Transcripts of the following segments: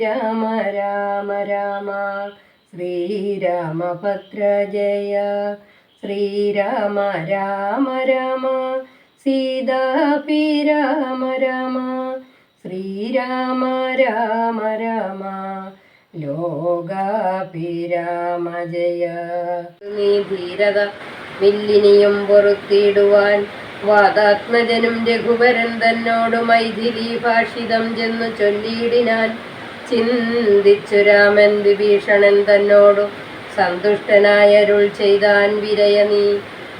ശ്രീരാമ രാമ രാമ. ശ്രീരാമഭദ്ര ജയ. ശ്രീരാമ രാമ രാമ. സീതാപി രാമ രാമ. ശ്രീരാമ രാമ രാമ. ലോകാപി രാമ ജയ. നീ ധീരത വില്ലിനിയും പൊറുത്തിടുവാൻ വാദാത്മജനും രഘുവരൻ തന്നോട് മൈഥിലി ഭാഷിതം ചെന്നു ചൊല്ലിയിടിനാൻ ചിന്തിച്ചു രാമൻ വിഭീഷണൻ തന്നോടു സന്തുഷ്ടനായരുൾ ചെയ്താൻ വിരയ നീ.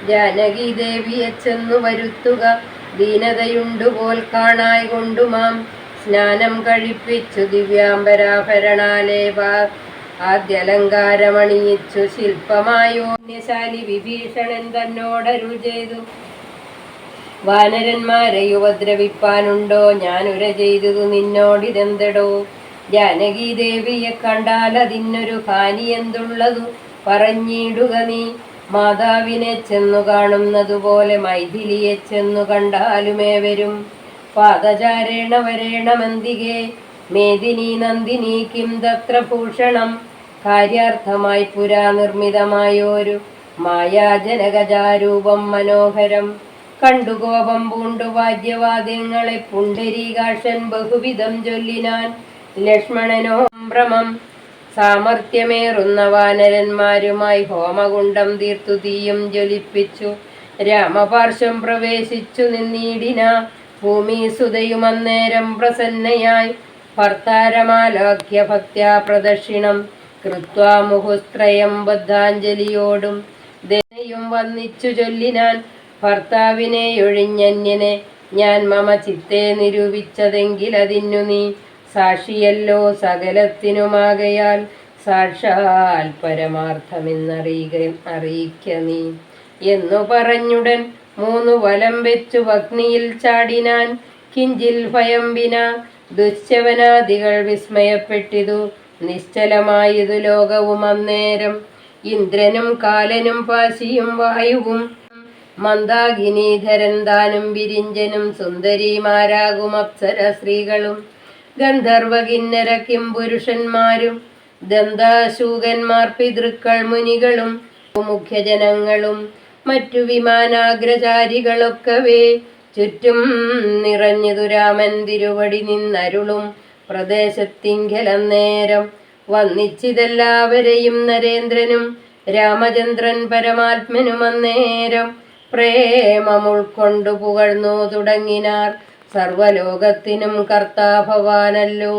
ജാനകി ദേവിയെ ചെന്നു വരുത്തുക ദീനതയുണ്ടുപോൽ കാണായി കൊണ്ടുമാം. സ്നാനം കഴിപ്പിച്ചു ദിവ്യാംബരാഭരണാലേവ ആദ്യലങ്കാരമണിയിച്ചു ശില്പമായോന്യശാലി വിഭീഷണൻ തന്നോടരുൾ ചെയ്തു. വാനരന്മാരെ ഉപദ്രവിപ്പാനുണ്ടോ ഞാനുര ചെയ്തതു നിന്നോടിതെന്തടോ? ജാനകി ദേവിയെ കണ്ടാൽ അതിനൊരു ഹാനി എന്തുള്ളതു? പറഞ്ഞിടുക നീ. മാതാവിനെ ചെന്നു കാണുന്നതുപോലെ മൈഥിലിയെ ചെന്നു കണ്ടാലുമേ വരും. പാദചാരേണ വരേണമെന്തികെ. മേദിനി നന്ദിനി കിം തത്ര ഭൂഷണം. കാര്യാർത്ഥമായി പുരാ നിർമ്മിതമായൊരു മായാജനകജാരൂപം മനോഹരം. കണ്ടുകോപം പൂണ്ടു വാദ്യവാദ്യങ്ങളെ പുണ്ടരീകാക്ഷൻ ബഹുവിധം ചൊല്ലിനാൻ ലക്ഷ്മണനോ ഭ്രമം സാമർഥ്യമേറുന്ന വാനരന്മാരുമായി ഹോമകുണ്ടം തീർത്തു തീയും ജ്വലിപ്പിച്ചു. രാമപാർശ്വം പ്രവേശിച്ചു നിന്നീടിന. ഭൂമി സുതയുമന്നേരം പ്രസന്നയായി. ഭർത്താരമാലോക്യ ഭക്ത്യാ പ്രദക്ഷിണം. കൃത്വാ മുഹുസ്ത്രയം ബദ്ധാഞ്ജലിയോടും ദേനയും വന്നിച്ചു ചൊല്ലിനാൻ. ഭർത്താവിനെ ഒഴിഞ്ഞന്യനെ. ഞാൻ മമ ചിത്തെ നിരൂപിച്ചതെങ്കിൽ അതിനു നീ. സാക്ഷിയല്ലോ സകലത്തിനുമാകയാൽ സാക്ഷാൽ പരമാർത്ഥമെന്നറിയുക അറിയിക്ക നീ. എന്നു പറഞ്ഞുടൻ മൂന്നു വലം വെച്ചു അഗ്നിയിൽ ചാടിനാൻ കിഞ്ചിൽ ഭയം വിന ദുശ്ചവനാദികൾ വിസ്മയപ്പെട്ടിതു. നിശ്ചലമായതു ലോകവും അന്നേരം ഇന്ദ്രനും കാലനും പാശിയും വായുവും മന്ദാകിനീധരൻ താനും വിരിഞ്ചനും സുന്ദരിമാരാകും അപ്സര സ്ത്രീകളും. ഗന്ധർവ കിന്നര കിം പുരുഷന്മാരും ദന്താശൂകന്മാർ പിതൃക്കൾ മുനികളും മുഖ്യജനങ്ങളും മറ്റു വിമാനാഗ്രചാരികളൊക്കവേ. ചുറ്റും നിറഞ്ഞതു രാമൻ തിരുവടി നിന്നരുളും പ്രദേശത്തിങ്കലം നേരം വന്നിച്ചിതെല്ലാവരെയും നരേന്ദ്രനും രാമചന്ദ്രൻ പരമാത്മനും അന്നേരം പ്രേമം ഉൾക്കൊണ്ടു പുകഴ്ന്നു തുടങ്ങിനാർ സർവലോകത്തിനും കർത്താഭവാനല്ലോ.